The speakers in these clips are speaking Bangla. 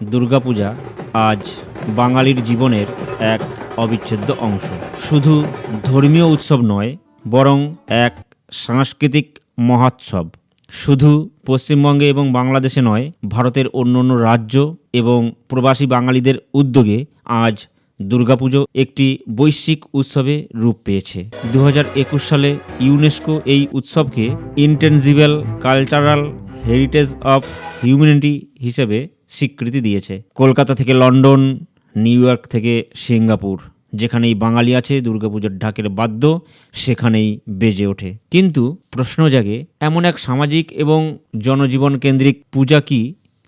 দুর্গাপূজা আজ বাঙালির জীবনের এক অবিচ্ছেদ্য অংশ। শুধু ধর্মীয় উৎসব নয়, বরং এক সাংস্কৃতিক মহোৎসব। শুধু পশ্চিমবঙ্গে এবং বাংলাদেশে নয়, ভারতের অন্য অন্য রাজ্য এবং প্রবাসী বাঙালিদের উদ্যোগে আজ দুর্গাপুজো একটি বৈশ্বিক উৎসবে রূপ পেয়েছে। দু হাজার একুশ সালে ইউনেস্কো এই উৎসবকে intangible cultural heritage of humanity হিসেবে স্বীকৃতি দিয়েছে। কলকাতা থেকে লন্ডন, নিউ ইয়র্ক থেকে সিঙ্গাপুর, যেখানেই বাঙালি আছে, দুর্গাপুজোর ঢাকের বাদ্য সেখানেই বেজে ওঠে। কিন্তু প্রশ্ন জাগে, এমন এক সামাজিক এবং জনজীবন কেন্দ্রিক পূজা কি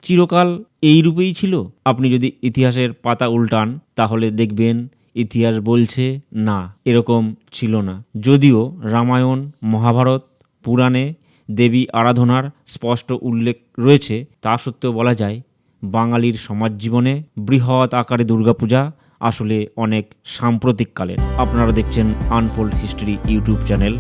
চিরকাল এই রূপেই ছিল? আপনি যদি ইতিহাসের পাতা উল্টান, তাহলে দেখবেন ইতিহাস বলছে, না, এরকম ছিল না। যদিও রামায়ণ, মহাভারত, পুরাণে দেবী আরাধনার স্পষ্ট উল্লেখ রয়েছে, তা সত্ত্বেও বলা যায় বাঙালির সমাজ জীবনে বৃহৎ আকারে দুর্গাপূজা আসলে অনেক সাম্প্রতিককালের। আপনারা দেখছেন আনফোল্ড হিস্ট্রি ইউটিউব চ্যানেল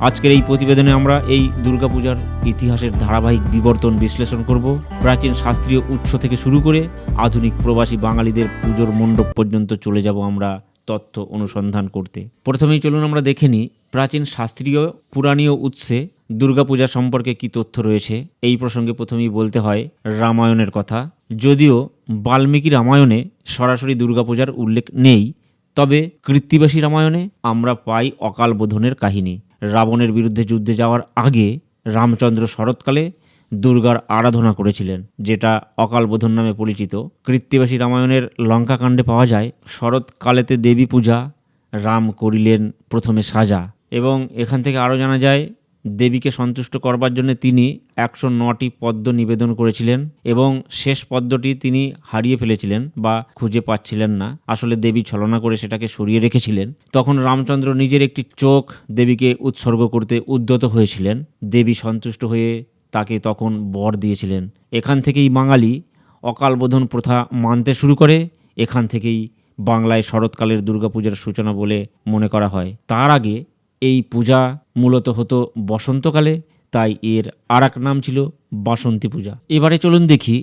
আজকের এই প্রতিবেদনে আমরা এই দুর্গাপূজার ইতিহাসের ধারাবাহিক বিবর্তন বিশ্লেষণ করব। প্রাচীন শাস্ত্রীয় উৎস থেকে শুরু করে আধুনিক প্রবাসী বাঙালিদের পুজোর মণ্ডপ পর্যন্ত চলে যাব আমরা তথ্য অনুসন্ধান করতে। প্রথমেই চলুন আমরা দেখে নিই প্রাচীন শাস্ত্রীয় পুরাণীয় উৎসে দুর্গাপূজা সম্পর্কে কি তথ্য রয়েছে? এই প্রসঙ্গে প্রথমেই বলতে হয় রামায়ণের কথা। যদিও বাল্মীকি রামায়ণে সরাসরি দুর্গাপূজার উল্লেখ নেই, তবে কৃত্তিবাসী রামায়ণে আমরা পাই অকাল বোধনের কাহিনী। রাবণের বিরুদ্ধে যুদ্ধে যাওয়ার আগে রামচন্দ্র শরৎকালে দুর্গার আরাধনা করেছিলেন, যেটা অকাল বোধন নামে পরিচিত। কৃত্তিবাসী রামায়ণের লঙ্কাকাণ্ডে পাওয়া যায়, শরৎকালেতে দেবী পূজা রাম করিলেন প্রথমে সাজা। এবং এখান থেকে আরও জানা যায় দেবীকে সন্তুষ্ট করবার জন্য তিনি একশো নটি পদ্ম নিবেদন করেছিলেন এবং শেষ পদ্মটি তিনি হারিয়ে ফেলেছিলেন বা খুঁজে পাচ্ছিলেন না। আসলে দেবী ছলনা করে সেটাকে সরিয়ে রেখেছিলেন। তখন রামচন্দ্র নিজের একটি চোখ দেবীকে উৎসর্গ করতে উদ্যত হয়েছিলেন। দেবী সন্তুষ্ট হয়ে তাকে তখন বর দিয়েছিলেন। এখান থেকেই বাঙালি অকালবোধন প্রথা মানতে শুরু করে। এখান থেকেই বাংলায় শরৎকালের দুর্গাপূজার সূচনা বলে মনে করা হয়। তার আগে এই পূজা মূলত হতো বসন্তকালে, তাই এর আর নাম ছিল বাসন্তী পূজা। এবারে চলুন দেখি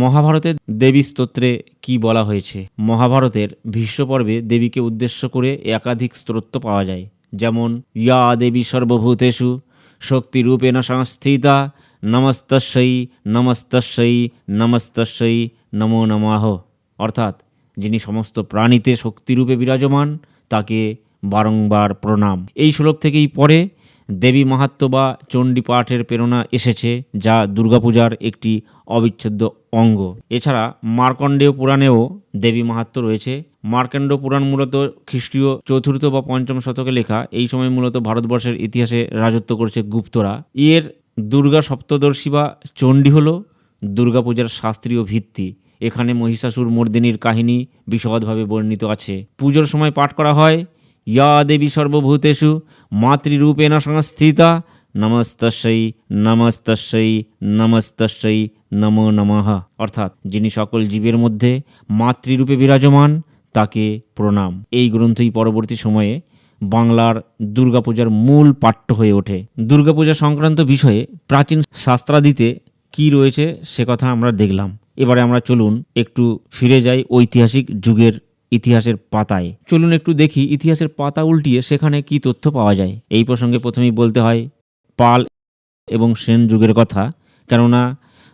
মহাভারতের দেবী স্তোত্রে কি বলা হয়েছে। মহাভারতের ভীষ্মপর্বে দেবীকে উদ্দেশ্য করে একাধিক স্তোত্র পাওয়া যায়। যেমন, ইয়া দেবী সর্বভূতেষু, শক্তিরূপেণ সংস্থিতা নমস্তস্যই নমস্তস্যই নমস্তস্যই নমো নমাহ অর্থাৎ, যিনি সমস্ত প্রাণীতে শক্তিরূপে বিরাজমান, তাকে বারংবার প্রণাম। এই শ্লোক থেকেই পরে দেবী মাহাত্ম্য বা চণ্ডী পাঠের প্রেরণা এসেছে, যা দুর্গাপূজার একটি অবিচ্ছেদ্য অঙ্গ। এছাড়া মার্কণ্ডেয় পুরাণেও দেবী মাহাত্ম্য রয়েছে। মার্কণ্ড পুরাণ মূলত খ্রিস্টীয় চতুর্থ বা পঞ্চম শতকে লেখা। এই সময় মূলত ভারতবর্ষের ইতিহাসে রাজত্ব করছে গুপ্তরা। এর দুর্গা সপ্তদর্শী বা চণ্ডী হল দুর্গাপূজার শাস্ত্রীয় ভিত্তি। এখানে মহিষাসুর মর্দিনীর কাহিনী বিশদভাবে বর্ণিত আছে। পুজোর সময় পাঠ করা হয় ইয়া দেবী সর্বভূতেষু, মাতৃরূপেণ সংস্থিতা নমস্তস্যই নমস্তস্যই নমস্তস্যই নমো নমঃ। অর্থাৎ যিনি সকল জীবের মধ্যে মাতৃরূপে বিরাজমান, তাকে প্রণাম। এই গ্রন্থই পরবর্তী সময়ে বাংলার দুর্গাপূজার মূল পাঠ্য হয়ে ওঠে। দুর্গাপূজা সংক্রান্ত বিষয়ে প্রাচীন শাস্ত্রাদিতে কি রয়েছে সে কথা আমরা দেখলাম। এবারে আমরা চলুন একটু ফিরে যাই ঐতিহাসিক যুগের ইতিহাসের পাতায়। চলুন একটু দেখি ইতিহাসের পাতা উল্টিয়ে সেখানে কি তথ্য পাওয়া যায়। এই প্রসঙ্গে প্রথমেই বলতে হয়, পাল এবং সেন যুগের কথা, কেননা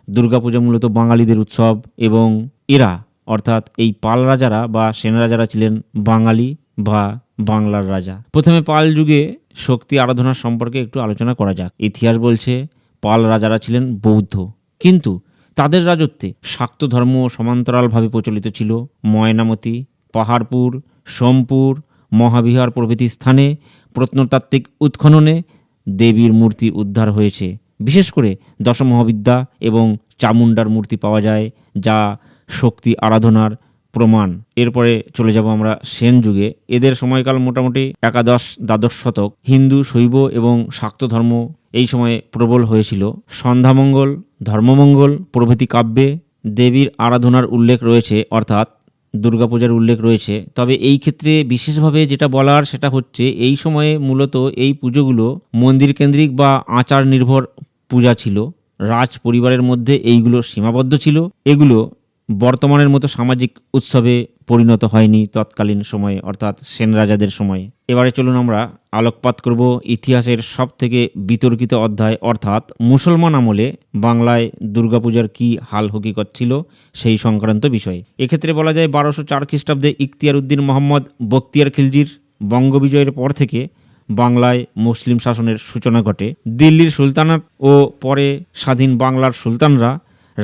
দুর্গাপূজা মূলত বাঙালিদের উৎসব এবং এরা, অর্থাৎ এই পাল রাজারা বা সেন রাজারা ছিলেন বাঙালি বা বাংলার রাজা। প্রথমে পাল যুগে শক্তি আরাধনার সম্পর্কে একটু আলোচনা করা যাক। ইতিহাস বলছে, পাল রাজারা ছিলেন বৌদ্ধ। কিন্তু তাদের রাজত্বে শাক্ত ধর্ম সমান্তরালভাবে প্রচলিত ছিল ময়নামতি পাহাড়পুর, সোমপুর, মহাবিহার প্রভৃতি স্থানে প্রত্নতাত্ত্বিক উৎখননে দেবীর মূর্তি উদ্ধার হয়েছে। বিশেষ করে দশমহাবিদ্যা এবং চামুণ্ডার মূর্তি পাওয়া যায়, যা শক্তি আরাধনার প্রমাণ। এরপরে চলে যাব আমরা সেন যুগে। এদের সময়কাল মোটামুটি একাদশ, দ্বাদশ শতক। হিন্দু, শৈব এবং শাক্ত ধর্ম এই সময়ে প্রবল হয়েছিল। সন্ধ্যামঙ্গল, ধর্মমঙ্গল প্রভৃতি কাব্যে দেবীর আরাধনার উল্লেখ রয়েছে, অর্থাৎ দুর্গাপূজার উল্লেখ রয়েছে। তবে এই ক্ষেত্রে বিশেষভাবে যেটা বলার সেটা হচ্ছে, এই সময়ে মূলত এই পুজোগুলো মন্দির কেন্দ্রিক বা আচার নির্ভর পূজা ছিল। রাজ পরিবারের মধ্যে এইগুলো সীমাবদ্ধ ছিল। এগুলো বর্তমানের মতো সামাজিক উৎসবে পরিণত হয়নি তৎকালীন সময়ে, অর্থাৎ সেন রাজাদের সময়ে। এবারে চলুন আমরা আলোকপাত করব ইতিহাসের সব থেকে বিতর্কিত অধ্যায়, অর্থাৎ মুসলমান আমলে বাংলায় দুর্গাপূজার কি হাল হকিকত ছিল সেই সংক্রান্ত বিষয়ে। এক্ষেত্রে বলা যায় বারোশো চার খ্রিস্টাব্দে ইখতিয়ার উদ্দিন মোহাম্মদ বক্তিয়ার খিলজির বঙ্গবিজয়ের পর থেকে বাংলায় মুসলিম শাসনের সূচনা ঘটে। দিল্লির সুলতানাত ও পরে স্বাধীন বাংলার সুলতানরা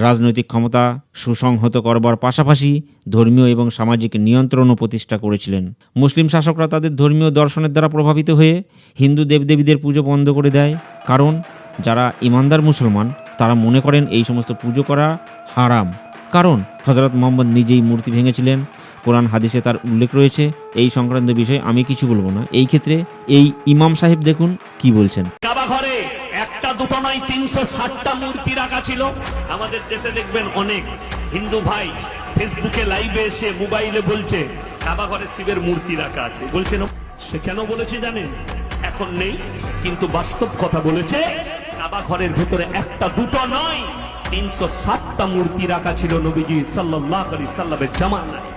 রাজনৈতিক ক্ষমতা সুসংহত করবার পাশাপাশি ধর্মীয় এবং সামাজিক নিয়ন্ত্রণও প্রতিষ্ঠা করেছিলেন। মুসলিম শাসকরা তাদের ধর্মীয় দর্শনের দ্বারা প্রভাবিত হয়ে হিন্দু দেবদেবীদের পুজো বন্ধ করে দেয়। কারণ, যারা ইমানদার মুসলমান, তারা মনে করেন এই সমস্ত পুজো করা হারাম। কারণ হজরত মোহাম্মদ নিজেই মূর্তি ভেঙেছিলেন। কোরআন, হাদিসে তার উল্লেখ রয়েছে। এই সংক্রান্ত বিষয়ে আমি কিছু বলব না। এই ক্ষেত্রে এই ইমাম সাহেব দেখুন কি বলছেন। নয় তিনশো ষাটটা মূর্তি রাখা ছিল। আমাদের দেশে দেখবেন অনেক। হিন্দু ভাই ফেসবুকে লাইভে এসে মোবাইলে বলছে কাবা ঘরে শিবের মূর্তি রাখা আছে। বলছেন সে কেন বলেছে জানেন? এখন নেই, কিন্তু বাস্তব কথা বলেছে কাবা ঘরের ভেতরে একটা, দুটো নয়, তিনশো ষাটটা মূর্তি রাখা ছিল নবীজি সাল্লাহ আলি সাল্লামের জামানায়।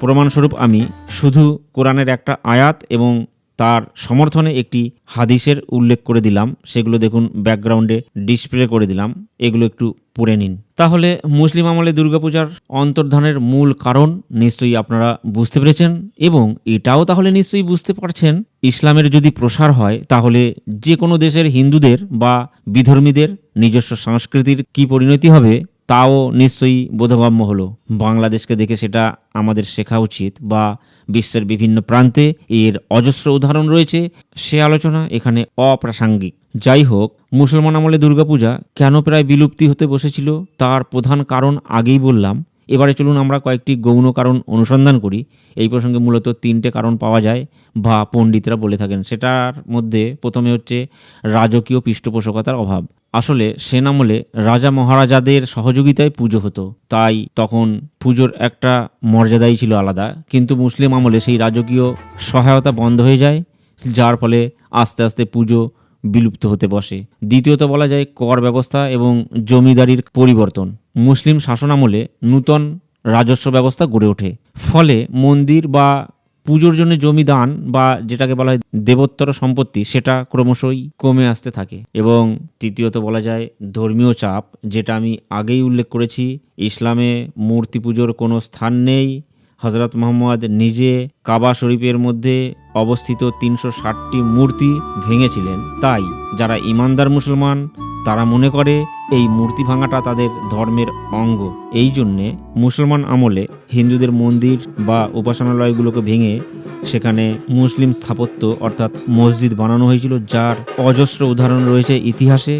প্রমাণস্বরূপ আমি শুধু কোরআনের একটা আয়াত এবং তার সমর্থনে একটি হাদিসের উল্লেখ করে দিলাম। সেগুলো দেখুন ব্যাকগ্রাউন্ডে ডিসপ্লে করে দিলাম। এগুলো একটু পড়ে নিন। তাহলে মুসলিম আমলে দুর্গাপূজার অন্তর্ধানের মূল কারণ নিশ্চয়ই আপনারা বুঝতে পেরেছেন এবং এটাও তাহলে নিশ্চয়ই বুঝতে পারছেন। ইসলামের যদি প্রসার হয়, তাহলে যে কোনো দেশের হিন্দুদের বা বিধর্মীদের নিজস্ব সংস্কৃতির কি পরিণতি হবে? তাও নিশ্চয়ই বোধগম্য হলো। বাংলাদেশকে দেখে সেটা আমাদের শেখা উচিত বা বিশ্বের বিভিন্ন প্রান্তে এর অজস্র উদাহরণ রয়েছে সে আলোচনা এখানে অপ্রাসঙ্গিক। যাই হোক, মুসলমান আমলে দুর্গাপূজা কেন প্রায় বিলুপ্তি হতে বসেছিল তার প্রধান কারণ আগেই বললাম এবারে চলুন আমরা কয়েকটি গৌণ কারণ অনুসন্ধান করি। এই প্রসঙ্গে মূলত তিনটে কারণ পাওয়া যায় বা পণ্ডিতরা বলে থাকেন। সেটার মধ্যে প্রথমে হচ্ছে রাজকীয় পৃষ্ঠপোষকতার অভাব। আসলে সেন আমলে রাজা মহারাজাদের সহযোগিতায় পুজো হতো। তাই তখন পুজোর একটা মর্যাদাই ছিল আলাদা। কিন্তু মুসলিম আমলে সেই রাজকীয় সহায়তা বন্ধ হয়ে যায়, যার ফলে আস্তে আস্তে পুজো বিলুপ্ত হতে বসে। দ্বিতীয়ত বলা যায় কর ব্যবস্থা এবং জমিদারির পরিবর্তন। মুসলিম শাসনামলে নূতন রাজস্ব ব্যবস্থা গড়ে ওঠে। ফলে মন্দির বা পুজোর জন্য জমি দান বা যেটাকে বলা হয় দেবোত্তর সম্পত্তি, সেটা ক্রমশই কমে আসতে থাকে। এবং তৃতীয়ত বলা যায় ধর্মীয় চাপ, যেটা আমি আগেই উল্লেখ করেছি, ইসলামে মূর্তি পুজোর কোনো স্থান নেই হজরত মোহাম্মদ নিজে কাবা শরীফের মধ্যে অবস্থিত তিনশো ষাটটি মূর্তি ভেঙেছিলেন। তাই যারা ইমানদার মুসলমান, তারা মনে করে এই মূর্তি ভাঙাটা তাদের ধর্মের অঙ্গ। এই জন্যে মুসলমান আমলে হিন্দুদের মন্দির বা উপাসনালয়গুলোকে ভেঙে সেখানে মুসলিম স্থাপত্য অর্থাৎ মসজিদ বানানো হয়েছিল, যার অজস্র উদাহরণ রয়েছে ইতিহাসে।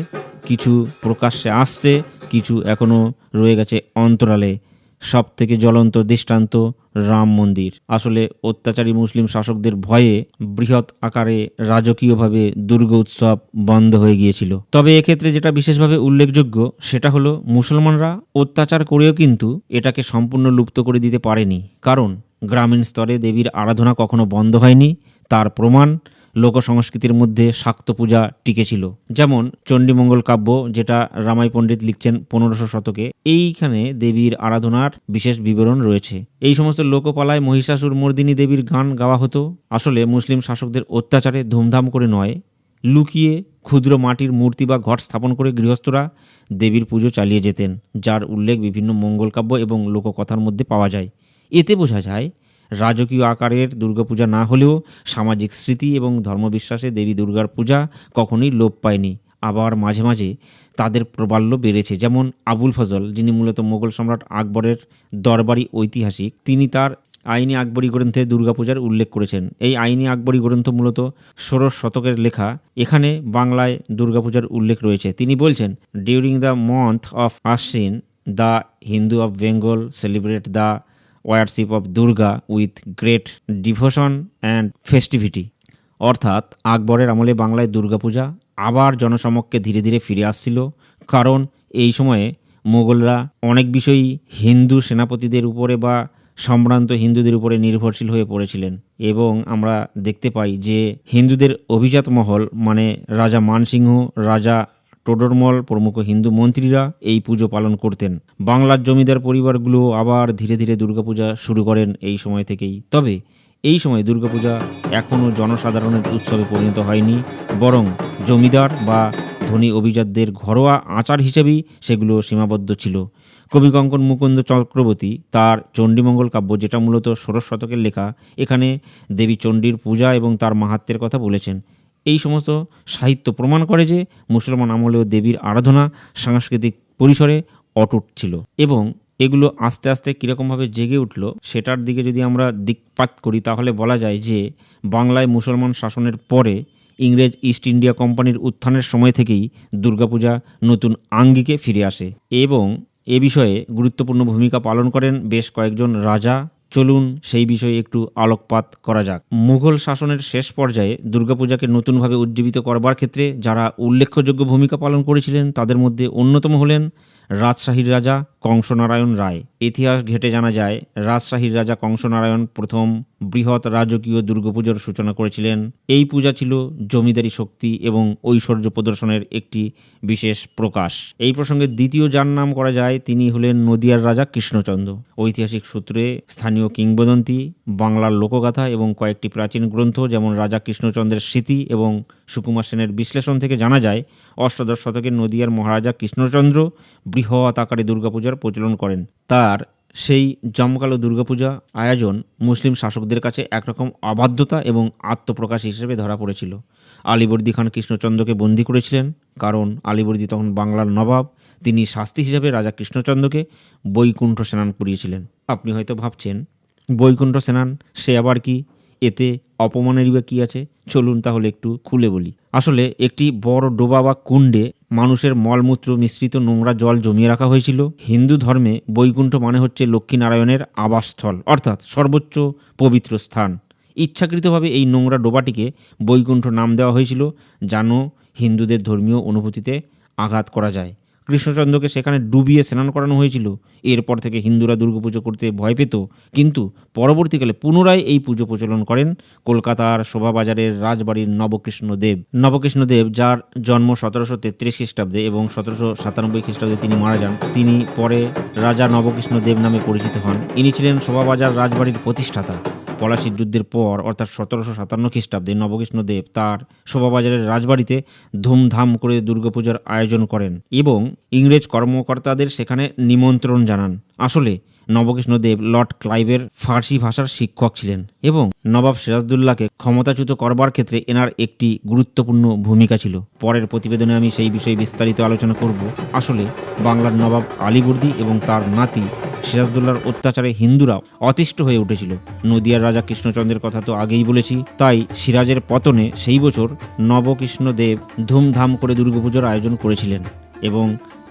কিছু প্রকাশ্যে আসছে, কিছু এখনও রয়ে গেছে অন্তরালে। সব থেকে জ্বলন্ত দৃষ্টান্ত রাম মন্দির। আসলে অত্যাচারী মুসলিম শাসকদের ভয়ে বৃহৎ আকারে রাজকীয়ভাবে দুর্গা উৎসব বন্ধ হয়ে গিয়েছিল। তবে এক্ষেত্রে যেটা বিশেষভাবে উল্লেখযোগ্য, সেটা হলো মুসলমানরা অত্যাচার করেও কিন্তু এটাকে সম্পূর্ণ লুপ্ত করে দিতে পারেনি। কারণ গ্রামীণ স্তরে দেবীর আরাধনা কখনো বন্ধ হয়নি, তার প্রমাণ লোক সংস্কৃতির মধ্যে শাক্ত পূজা টিকেছিল। যেমন চণ্ডীমঙ্গল কাব্য, যেটা রামাই পণ্ডিত লিখছেন পনেরোশো শতকে, এইখানে দেবীর আরাধনার বিশেষ বিবরণ রয়েছে। এই সমস্ত লোকপালায় মহিষাসুর মর্দিনী দেবীর গান গাওয়া হতো। আসলে মুসলিম শাসকদের অত্যাচারে ধুমধাম করে নয়। লুকিয়ে ক্ষুদ্র মাটির মূর্তি বা ঘট স্থাপন করে গৃহস্থরা দেবীর পুজো চালিয়ে যেতেন, যার উল্লেখ বিভিন্ন মঙ্গলকাব্য এবং লোককথার মধ্যে পাওয়া যায়। এতে বোঝা যায় রাজকীয় আকারের দুর্গাপূজা না হলেও সামাজিক স্মৃতি এবং ধর্মবিশ্বাসে দেবী দুর্গার পূজা কখনোই লোপ পায়নি। আবার মাঝে মাঝে তাদের প্রবাল্য বেড়েছে, যেমন আবুল ফজল, যিনি মূলত মোগল সম্রাট আকবরের দরবারি ঐতিহাসিক, তিনি তার আইনি আকবরী গ্রন্থে দুর্গাপূজার উল্লেখ করেছেন। এই আইনি আকবরী গ্রন্থ মূলত ষোড়শ শতকের লেখা, এখানে বাংলায় দুর্গাপূজার উল্লেখ রয়েছে। তিনি বলছেন during the month of Ashwin the Hindu of Bengal celebrate the worship of Durga with great devotion and festivity. অর্থাৎ আকবরের আমলে বাংলায় দুর্গাপূজা আবার জনসমক্ষে ধীরে ধীরে ফিরে আসছিল, কারণ এই সময়ে মোগলরা অনেক বিষয়ই হিন্দু সেনাপতিদের উপরে বা সম্ভ্রান্ত হিন্দুদের উপরে নির্ভরশীল হয়ে পড়েছিলেন এবং আমরা দেখতে পাই যে হিন্দুদের অভিজাত মহল মানে রাজা মানসিংহ, রাজা টোডরমল প্রমুখ হিন্দু মন্ত্রীরা এই পুজো পালন করতেন। বাংলার জমিদার পরিবারগুলো আবার ধীরে ধীরে দুর্গাপূজা শুরু করেন এই সময় থেকেই। তবে এই সময় দুর্গাপূজা এখনও জনসাধারণের উৎসবে পরিণত হয়নি, বরং জমিদার বা ধনী অভিজাতদের ঘরোয়া আচার হিসেবেই সেগুলো সীমাবদ্ধ ছিল। কবি কঙ্কন মুকুন্দ চক্রবর্তী তার চণ্ডীমঙ্গল কাব্য যেটা মূলত ষোড়শ শতকের লেখা, এখানে দেবী চণ্ডীর পূজা এবং তার মাহাত্মের কথা বলেছেন। এই সমস্ত সাহিত্য প্রমাণ করে যে মুসলমান আমলেও দেবীর আরাধনা সাংস্কৃতিক পরিসরে অটুট ছিল এবং এগুলো আস্তে আস্তে কীরকমভাবে জেগে উঠল সেটার দিকে যদি আমরা দিকপাত করি তাহলে বলা যায় যে বাংলায় মুসলমান শাসনের পরে ইংরেজ ইস্ট ইন্ডিয়া কোম্পানির উত্থানের সময় থেকেই দুর্গাপূজা নতুন আঙ্গিকে ফিরে আসে এবং এ বিষয়ে গুরুত্বপূর্ণ ভূমিকা পালন করেন বেশ কয়েকজন রাজা চলুন সেই বিষয়ে একটু আলোকপাত করা যাক। মুঘল শাসনের শেষ পর্যায়ে দুর্গাপূজাকে নতুনভাবে উজ্জীবিত করবার ক্ষেত্রে যারা উল্লেখযোগ্য ভূমিকা পালন করেছিলেন, তাদের মধ্যে অন্যতম হলেন রাজশাহীর রাজা কংসনারায়ণ রায়। ইতিহাস ঘেটে জানা যায়, রাজশাহীর রাজা কংসনারায়ণ প্রথম বৃহৎ রাজকীয় দুর্গাপুজোর সূচনা করেছিলেন। এই পূজা ছিল জমিদারি শক্তি এবং ঐশ্বর্য প্রদর্শনের একটি বিশেষ প্রকাশ। এই প্রসঙ্গে দ্বিতীয় যার নাম করা যায়, তিনি হলেন নদিয়ার রাজা কৃষ্ণচন্দ্র। ঐতিহাসিক সূত্রে স্থানীয় কিংবদন্তি, বাংলার লোকগাথা এবং কয়েকটি প্রাচীন গ্রন্থ যেমন রাজা কৃষ্ণচন্দ্রের স্মৃতি এবং সুকুমার সেনের বিশ্লেষণ থেকে জানা যায়, অষ্টাদশ শতকে নদিয়ার মহারাজা কৃষ্ণচন্দ্র বৃহৎ আকারে দুর্গাপূজার প্রচলন করেন। তার সেই জমকালো দুর্গাপূজা আয়োজন মুসলিম শাসকদের কাছে একরকম অবাধ্যতা এবং আত্মপ্রকাশ হিসেবে ধরা পড়েছিল। আলিবর্দী খান কৃষ্ণচন্দ্রকে বন্দী করেছিলেন, কারণ আলিবর্দী তখন বাংলার নবাব, তিনি শাস্তি হিসেবে রাজা কৃষ্ণচন্দ্রকে বৈকুণ্ঠ স্নান করিয়েছিলেন। আপনি হয়তো ভাবছেন, বৈকুণ্ঠ স্নান, সে আবার কি? এতে অপমানেরই বা কী আছে? চলুন তাহলে একটু খুলে বলি। আসলে একটি বড় ডোবা বা কুণ্ডে মানুষের মলমূত্র মিশ্রিত নোংরা জল জমিয়ে রাখা হয়েছিল। হিন্দু ধর্মে বৈকুণ্ঠ মানে হচ্ছে লক্ষ্মীনারায়ণের আবাসস্থল, অর্থাৎ সর্বোচ্চ পবিত্র স্থান। ইচ্ছাকৃতভাবে এই নোংরা ডোবাটিকে বৈকুণ্ঠ নাম দেওয়া হয়েছিল যেন হিন্দুদের ধর্মীয় অনুভূতিতে আঘাত করা যায়। কৃষ্ণচন্দ্রকে সেখানে ডুবিয়ে স্নান করানো হয়েছিল। এরপর থেকে হিন্দুরা দুর্গাপুজো করতে ভয় পেত। কিন্তু পরবর্তীকালে পুনরায় এই পুজো প্রচলন করেন কলকাতার শোভাবাজারের রাজবাড়ির নবকৃষ্ণদেব। নবকৃষ্ণদেব, যার জন্ম সতেরোশো তেত্রিশ খ্রিস্টাব্দে এবং সতেরোশো সাতানব্বই খ্রিস্টাব্দে তিনি মারা যান, তিনি পরে রাজা নবকৃষ্ণদেব নামে পরিচিত হন। ইনি ছিলেন শোভাবাজার রাজবাড়ির প্রতিষ্ঠাতা। পলাশির যুদ্ধের পর, অর্থাৎ সতেরোশো সাতান্ন খ্রিস্টাব্দে নবকৃষ্ণদেব তার শোভাবাজারের রাজবাড়িতে ধুমধাম করে দুর্গাপূজার আয়োজন করেন এবং ইংরেজ কর্মকর্তাদের সেখানে নিমন্ত্রণ জানান। আসলে নবকৃষ্ণদেব লর্ড ক্লাইভের ফার্সি ভাষার শিক্ষক ছিলেন এবং নবাব সিরাজদুল্লাহকে ক্ষমতাচ্যুত করবার ক্ষেত্রে এনার একটি গুরুত্বপূর্ণ ভূমিকা ছিল। পরের প্রতিবেদনে আমি সেই বিষয়ে বিস্তারিত আলোচনা করব। আসলে বাংলার নবাব আলীবর্দী এবং তার নাতি সিরাজদুল্লাহর অত্যাচারে হিন্দুরা অতিষ্ঠ হয়ে উঠেছিল। নদিয়ার রাজা কৃষ্ণচন্দ্রের কথা তো আগেই বলেছি। তাই সিরাজের পতনে সেই বছর নবকৃষ্ণদেব ধুমধাম করে দুর্গাপুজোর আয়োজন করেছিলেন এবং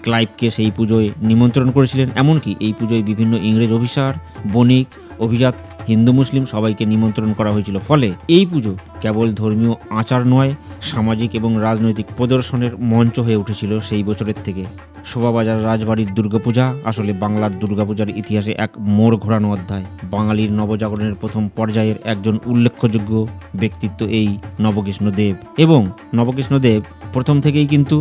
ক্লাইভকে সেই পুজোয় নিমন্ত্রণ করেছিলেন। এমনকি এই পুজোয় বিভিন্ন ইংরেজ অফিসার, বণিক, অভিজাত, হিন্দু, মুসলিম সবাইকে নিমন্ত্রণ করা হয়েছিল। ফলে এই পুজো কেবল ধর্মীয় আচার নয়, সামাজিক এবং রাজনৈতিক প্রদর্শনের মঞ্চ হয়ে উঠেছিল সেই বছরের থেকে। শোভাবাজার রাজবাড়ির দুর্গাপূজা আসলে বাংলার দুর্গাপূজার ইতিহাসে এক মোড় ঘোরানো অধ্যায়। বাঙালির নবজাগরণের প্রথম পর্যায়ের একজন উল্লেখযোগ্য ব্যক্তিত্ব এই নবকৃষ্ণদেব। এবং নবকৃষ্ণদেব প্রথম থেকেই কিন্তু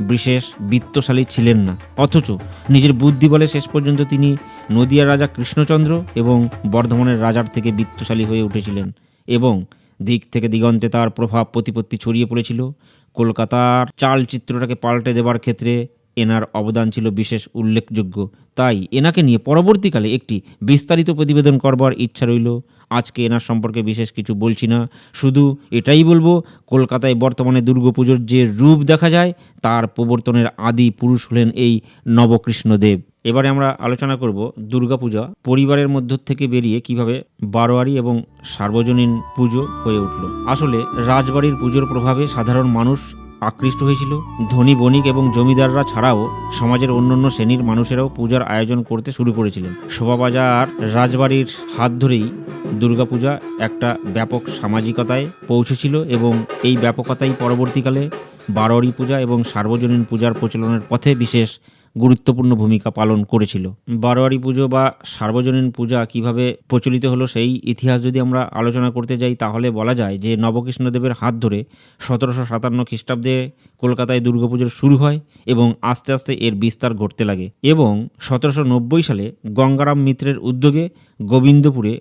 বিশেষ বিত্তশালী ছিলেন না। অথচ নিজের বুদ্ধি বলে শেষ পর্যন্ত তিনি নদিয়া রাজা কৃষ্ণচন্দ্র এবং বর্ধমানের রাজার থেকে বিত্তশালী হয়ে উঠেছিলেন এবং দিক থেকে দিগন্তে তার প্রভাব প্রতিপত্তি ছড়িয়ে পড়েছিল। কলকাতার চালচিত্রটাকে পাল্টে দেবার ক্ষেত্রে এনার অবদান ছিল বিশেষ উল্লেখযোগ্য। তাই এনাকে নিয়ে পরবর্তীকালে একটি বিস্তারিত প্রতিবেদন করবার ইচ্ছা রইল। আজকে এনার সম্পর্কে বিশেষ কিছু বলছি না। শুধু এটাই বলব, কলকাতায় বর্তমানে দুর্গাপুজোর যে রূপ দেখা যায়, তার প্রবর্তনের আদি পুরুষ হলেন এই নবকৃষ্ণদেব। এবারে আমরা আলোচনা করব দুর্গাপূজা পরিবারের মধ্য থেকে বেরিয়ে কীভাবে বারোয়ারি এবং সার্বজনীন পুজো হয়ে উঠল। আসলে রাজবাড়ির পুজোর প্রভাবে সাধারণ মানুষ আকৃষ্ট হয়েছিল। ধনী বণিক এবং জমিদাররা ছাড়াও সমাজের অন্যান্য শ্রেণির মানুষেরাও পূজার আয়োজন করতে শুরু করেছিলেন। শোভাবাজার রাজবাড়ির হাত ধরেই দুর্গাপূজা একটা ব্যাপক সামাজিকতায় পৌঁছেছিল এবং এই ব্যাপকতাই পরবর্তীকালে বারোয়ারি পূজা এবং সার্বজনীন পূজার প্রচলনের পথে বিশেষ গুরুত্বপূর্ণ ভূমিকা পালন করেছিল। বারোয়ারি পুজো বা সার্বজনীন পূজা কীভাবে প্রচলিত হলো সেই ইতিহাস যদি আমরা আলোচনা করতে যাই, তাহলে বলা যায় যে নবকৃষ্ণদেবের হাত ধরে সতেরোশো সাতান্ন খ্রিস্টাব্দে কলকাতায় দুর্গাপুজোর শুরু হয় এবং আস্তে আস্তে এর বিস্তার ঘটতে লাগে এবং সতেরোশো নব্বই সালে গঙ্গারাম মিত্রের উদ্যোগে গোবিন্দপুরে,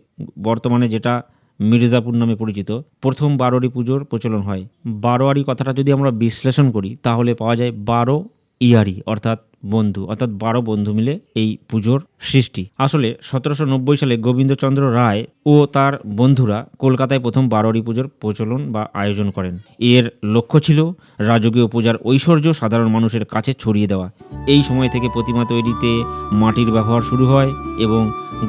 বর্তমানে যেটা মির্জাপুর নামে পরিচিত, প্রথম বারোয়ারি পুজোর প্রচলন হয়। বারোয়ারি কথাটা যদি আমরা বিশ্লেষণ করি, তাহলে পাওয়া যায় বারো ইয়ারি, অর্থাৎ বন্ধু, অর্থাৎ বারো বন্ধু মিলে এই পুজোর সৃষ্টি। আসলে সতেরোশো নব্বই সালে গোবিন্দচন্দ্র রায় ও তার বন্ধুরা কলকাতায় প্রথম বারোয়ারি পুজোর প্রচলন বা আয়োজন করেন। এর লক্ষ্য ছিল রাজকীয় পূজার ঐশ্বর্য সাধারণ মানুষের কাছে ছড়িয়ে দেওয়া। এই সময় থেকে প্রতিমা তৈরিতে মাটির ব্যবহার শুরু হয় এবং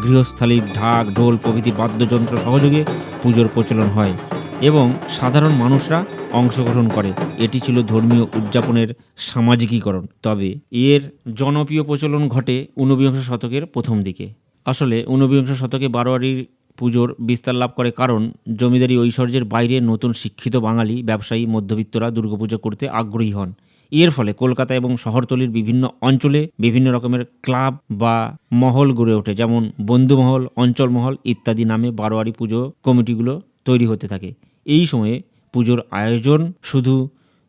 গৃহস্থালির ঢাক, ঢোল প্রভৃতি বাদ্যযন্ত্র সহযোগে পুজোর প্রচলন হয়। এবং সাধারণ মানুষরা অংশগ্রহণ করে। এটি ছিল ধর্মীয় উদযাপনের সামাজিকীকরণ। তবে এর জনপ্রিয় প্রচলন ঘটে ঊনবিংশ শতকের প্রথম দিকে। আসলে ঊনবিংশ শতকে বারোয়ারির পুজোর বিস্তার লাভ করে কারণ, জমিদারি ঐশ্বর্যের বাইরে নতুন শিক্ষিত বাঙালি ব্যবসায়ী মধ্যবিত্তরা দুর্গাপুজো করতে আগ্রহী হন। এর ফলে কলকাতা এবং শহরতলির বিভিন্ন অঞ্চলে বিভিন্ন রকমের ক্লাব বা মহল গড়ে ওঠে, যেমন বন্ধুমহল, অঞ্চলমহল ইত্যাদি নামে বারোয়ারি পুজো কমিটিগুলো তৈরি হতে থাকে। এই সময়ে পুজোর আয়োজন শুধু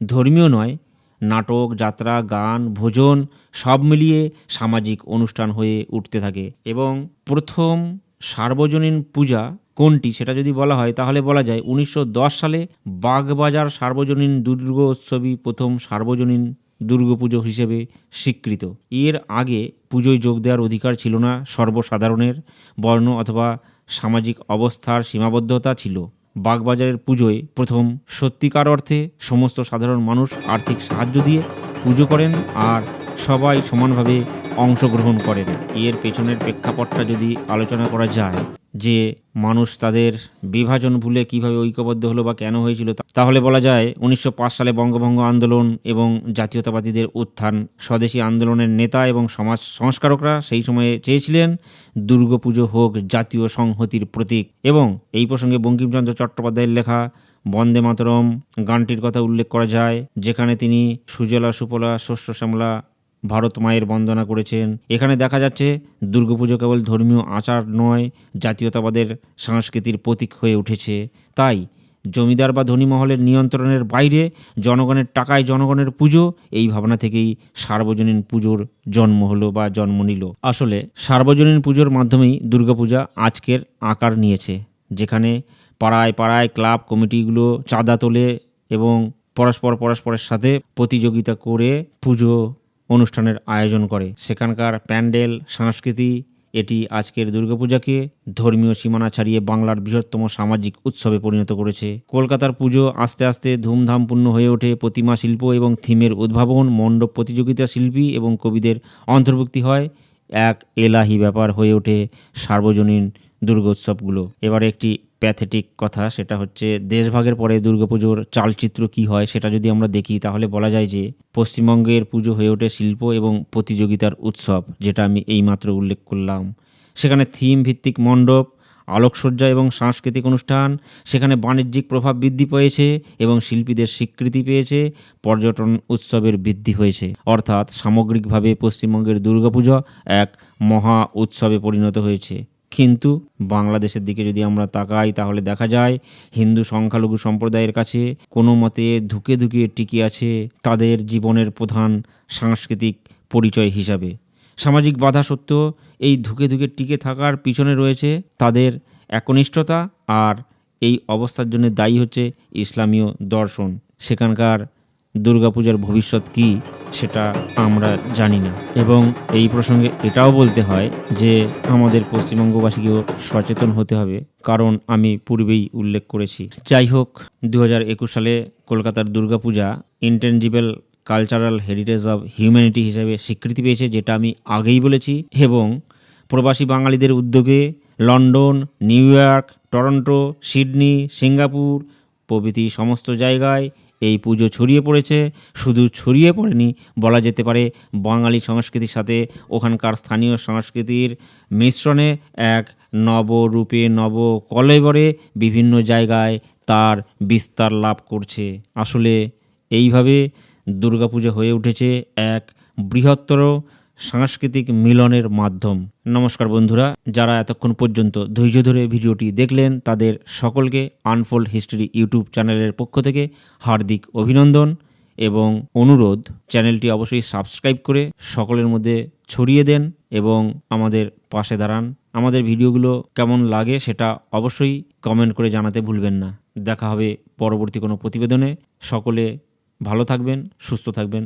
ধর্মীয় নয়, নাটক, যাত্রা, গান, ভোজন সব মিলিয়ে সামাজিক অনুষ্ঠান হয়ে উঠতে থাকে। এবং প্রথম সার্বজনীন পূজা কোনটি সেটা যদি বলা হয় তাহলে বলা যায় উনিশশো দশ সালে বাগবাজার সার্বজনীন দুর্গোৎসবই প্রথম সার্বজনীন দুর্গাপুজো হিসেবে স্বীকৃত। এর আগে পুজোয় যোগ দেওয়ার অধিকার ছিল না, সর্বসাধারণের, বর্ণ অথবা সামাজিক অবস্থার সীমাবদ্ধতা ছিল। বাগবাজারের পুজোয় প্রথম সত্যিকার অর্থে সমস্ত সাধারণ মানুষ আর্থিক সাহায্য দিয়ে পুজো করেন আর সবাই সমানভাবে অংশগ্রহণ করেন। এর পেছনের প্রেক্ষাপটটা যদি আলোচনা করা যায় যে মানুষ তাদের বিভাজন ভুলে কীভাবে ঐক্যবদ্ধ হলো বা কেন হয়েছিল তাহলে বলা যায় উনিশশো পাঁচ সালে বঙ্গভঙ্গ আন্দোলন এবং জাতীয়তাবাদীদের উত্থান। স্বদেশী আন্দোলনের নেতা এবং সমাজ সংস্কারকরা সেই সময়ে চেয়েছিলেন দুর্গাপুজো হোক, জাতীয় সংহতির প্রতীক। এবং এই প্রসঙ্গে বঙ্কিমচন্দ্র চট্টোপাধ্যায়ের লেখা বন্দে মাতরম গানটির কথা উল্লেখ করা যায়, যেখানে তিনি সুজলা সুফলা শস্য শ্যামলা ভারত মায়ের বন্দনা করেছেন। এখানে দেখা যাচ্ছে, দুর্গাপুজো কেবল ধর্মীয় আচার নয়, জাতীয়তাবাদের সংস্কৃতির প্রতীক হয়ে উঠেছে। তাই, জমিদার বা ধনী মহলের নিয়ন্ত্রণের বাইরে জনগণের টাকায় জনগণের পুজো, এই ভাবনা থেকেই সার্বজনীন পুজোর জন্ম হলো বা জন্ম নিল। আসলে, সার্বজনীন পুজোর মাধ্যমেই দুর্গাপূজা আজকের আকার নিয়েছে, যেখানে পাড়ায় পাড়ায় ক্লাব কমিটিগুলো চাঁদা তোলে এবং পরস্পর পরস্পরের সাথে প্রতিযোগিতা করে পুজো অনুষ্ঠানের আয়োজন করে। সেখানকার প্যান্ডেল, সংস্কৃতি, এটি আজকের দুর্গাপূজাকে ধর্মীয় সীমানা ছাড়িয়ে বাংলার বৃহত্তম সামাজিক উৎসবে পরিণত করেছে। কলকাতার পুজো আস্তে আস্তে ধুমধামপূর্ণ হয়ে ওঠে প্রতিমা শিল্প এবং থিমের উদ্ভাবন, মণ্ডপ প্রতিযোগিতা শিল্পী এবং কবিদের অন্তর্ভুক্তি হয়। এক এলাহি ব্যাপার হয়ে ওঠে সার্বজনীন দুর্গোৎসবগুলো। এবার একটি প্যাথেটিক কথা, সেটা হচ্ছে দেশভাগের পরে দুর্গাপুজোর চালচিত্র কি হয় সেটা যদি আমরা দেখি, তাহলে বলা যায় যে পশ্চিমবঙ্গের পুজো হয়ে ওঠে শিল্প এবং প্রতিযোগিতার উৎসব, যেটা আমি এইমাত্র উল্লেখ করলাম। সেখানে থিম ভিত্তিক মণ্ডপ, আলোকসজ্জা এবং সাংস্কৃতিক অনুষ্ঠান, সেখানে বাণিজ্যিক প্রভাব বৃদ্ধি পেয়েছে এবং শিল্পীদের স্বীকৃতি পেয়েছে, পর্যটন উৎসবের বৃদ্ধি হয়েছে। অর্থাৎ সামগ্রিকভাবে পশ্চিমবঙ্গের দুর্গাপূজা এক মহা উৎসবে পরিণত হয়েছে। কিন্তু বাংলাদেশের দিকে যদি আমরা তাকাই, তাহলে দেখা যায় হিন্দু সংখ্যালঘু সম্প্রদায়ের কাছে কোনো মতে ধুকে ধুকে টিকে আছে তাদের জীবনের প্রধান সাংস্কৃতিক পরিচয় হিসাবে। সামাজিক বাধা সত্ত্বেও এই ধুকে ধুকে টিকে থাকার পিছনে রয়েছে তাদের একনিষ্ঠতা আর এই অবস্থার জন্য দায়ী হচ্ছে ইসলামীয় দর্শন। সেখানকার দুর্গাপূজার ভবিষ্যৎ কি সেটা আমরা জানি না। এবং এই প্রসঙ্গে এটাও বলতে হয় যে আমাদের পশ্চিমবঙ্গবাসীকেও সচেতন হতে হবে, কারণ আমি পূর্বেই উল্লেখ করেছি। যাই হোক দু হাজার একুশ সালে কলকাতার Durgapuja intangible cultural heritage of humanity হিসেবে স্বীকৃতি পেয়েছে, যেটা আমি আগেই বলেছি। এবং প্রবাসী বাঙালিদের উদ্যোগে London, New York, Toronto, Sydney, Singapore প্রভৃতি সমস্ত জায়গায় এই পুজো ছড়িয়ে পড়েছে। শুধু ছড়িয়ে পড়েনি, বলা যেতে পারে বাঙালি সংস্কৃতির সাথে ওখানকার স্থানীয় সংস্কৃতির মিশ্রণে এক নবরূপে নব কলেবরে বিভিন্ন জায়গায় তার বিস্তার লাভ করছে। আসলে এইভাবে দুর্গাপুজো হয়ে উঠেছে এক বৃহত্তর সাংস্কৃতিক মিলনের মাধ্যম। নমস্কার বন্ধুরা, যারা এতক্ষণ পর্যন্ত ধৈর্য ধরে ভিডিওটি দেখলেন, তাদের সকলকে আনফোল্ড হিস্ট্রি ইউটিউব চ্যানেলের পক্ষ থেকে হার্দিক অভিনন্দন এবং অনুরোধ, চ্যানেলটি অবশ্যই সাবস্ক্রাইব করে সকলের মধ্যে ছড়িয়ে দেন এবং আমাদের পাশে দাঁড়ান। আমাদের ভিডিওগুলো কেমন লাগে সেটা অবশ্যই কমেন্ট করে জানাতে ভুলবেন না। দেখা হবে পরবর্তী কোনো প্রতিবেদনে। সকলে ভালো থাকবেন, সুস্থ থাকবেন।